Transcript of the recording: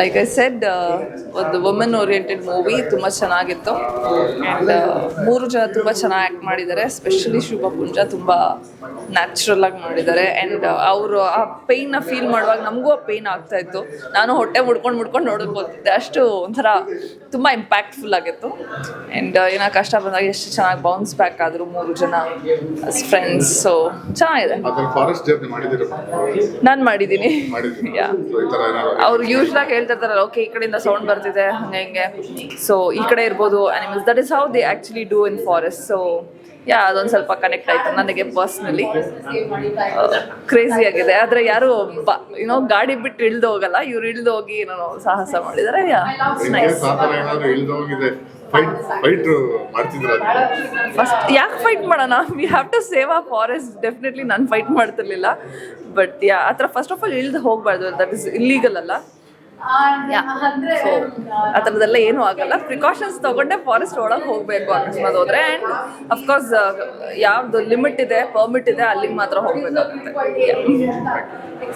Like I said ಒಂದು women oriented movie ತುಂಬ ಚೆನ್ನಾಗಿತ್ತು. ಆ್ಯಂಡ್ ಮೂರು ಜನ ತುಂಬ ಚೆನ್ನಾಗಿ ಆ್ಯಕ್ಟ್ ಮಾಡಿದ್ದಾರೆ. ಸ್ಪೆಷಲಿ ಶುಭ ಪುಂಜ ತುಂಬ ನ್ಯಾಚುರಲ್ ಆಗಿ ಮಾಡಿದ್ದಾರೆ. ಆ್ಯಂಡ್ ಅವರು ಆ ಪೇಯ್ನ ಫೀಲ್ ಮಾಡುವಾಗ ನಮಗೂ ಆ ಪೇಯ್ನ್ ಆಗ್ತಾ ಇತ್ತು. ನಾನು ಹೊಟ್ಟೆ ಮುಡ್ಕೊಂಡು ಮುಡ್ಕೊಂಡು ನೋಡೋಕೆ ಹೋಗ್ತಿದ್ದೆ ಅಷ್ಟು ಒಂಥರ ತುಂಬ ಇಂಪ್ಯಾಕ್ಟ್ಫುಲ್ ಆಗಿತ್ತು. ಆ್ಯಂಡ್ ಏನೋ ಕಷ್ಟ ಬಂದಾಗ ಎಷ್ಟು ಚೆನ್ನಾಗಿ ಬೌನ್ಸ್ ಬ್ಯಾಕ್ ಆದರು ಮೂರು ಜನ ಫ್ರೆಂಡ್ಸ್ ಸೊ ಚೆನ್ನಾಗಿದೆ. ನಾನು ಮಾಡಿದ್ದೀನಿ. ಯಾ ಅವ್ರು ಯೂಶ್ವಲ್ ಆಗಿ ಹೇಳ್ತಿರ್ತಾರಲ್ಲ ಓಕೆ ಈ ಕಡೆಯಿಂದ ಸೌಂಡ್ ಬರ್ತಿದೆ ಹಂಗೆ ಹಿಂಗೆ. ಸೊ ಈ ಕಡೆ ಇರ್ಬೋದು animals that is how they actually do in forest so yeah ಅದೊಂದು ಸ್ವಲ್ಪ ಕನೆಕ್ಟ್ ಆಯ್ತು ನನಗೆ ಪರ್ಸ್ನಲಿ ಕ್ರೇಜಿ ಆಗಿದೆ. ಆದ್ರೆ ಯಾರು ಏನೋ ಗಾಡಿ ಬಿಟ್ಟು ಇಳ್ದು ಹೋಗಲ್ಲ. ಇವ್ರು ಇಳ್ದು ಹೋಗಿ ಏನೋ ಸಾಹಸ ಮಾಡಿದ್ದಾರೆ ಯಾ ನೈಸ್ ಫಸ್ಟ್ ಯಾಕೆ ಫೈಟ್ ಮಾಡೋಣ? ವಿ ಹ್ಯಾವ್ ಟು ಸೇವ್ ಆ ಫಾರೆಸ್ಟ್ ಡೆಫಿನೆಟ್ಲಿ ನಾನು ಫೈಟ್ ಮಾಡ್ತಿರ್ಲಿಲ್ಲ. ಬಟ್ ಯಾ ಆ ಥರ ಫಸ್ಟ್ ಆಫ್ ಆಲ್ ಇಳ್ದು ಹೋಗಬಾರ್ದು. ದಟ್ ಇಸ್ ಇಲ್ಲೀಗಲ್ ಅಲ್ಲ. ಆ ಥರದ್ದೆಲ್ಲ ಏನೂ ಆಗಲ್ಲ. ಪ್ರಿಕಾಷನ್ಸ್ ತಗೊಂಡೆ ಫಾರೆಸ್ಟ್ ಒಳಗೆ ಹೋಗಬೇಕು ಅಕಸ್ಮಾತ್ ಹೋದ್ರೆ. ಆ್ಯಂಡ್ ಅಫ್ಕೋರ್ಸ್ ಯಾವುದು ಲಿಮಿಟ್ ಇದೆ ಪರ್ಮಿಟ್ ಇದೆ ಅಲ್ಲಿಗೆ ಮಾತ್ರ ಹೋಗಬೇಕಾಗುತ್ತೆ.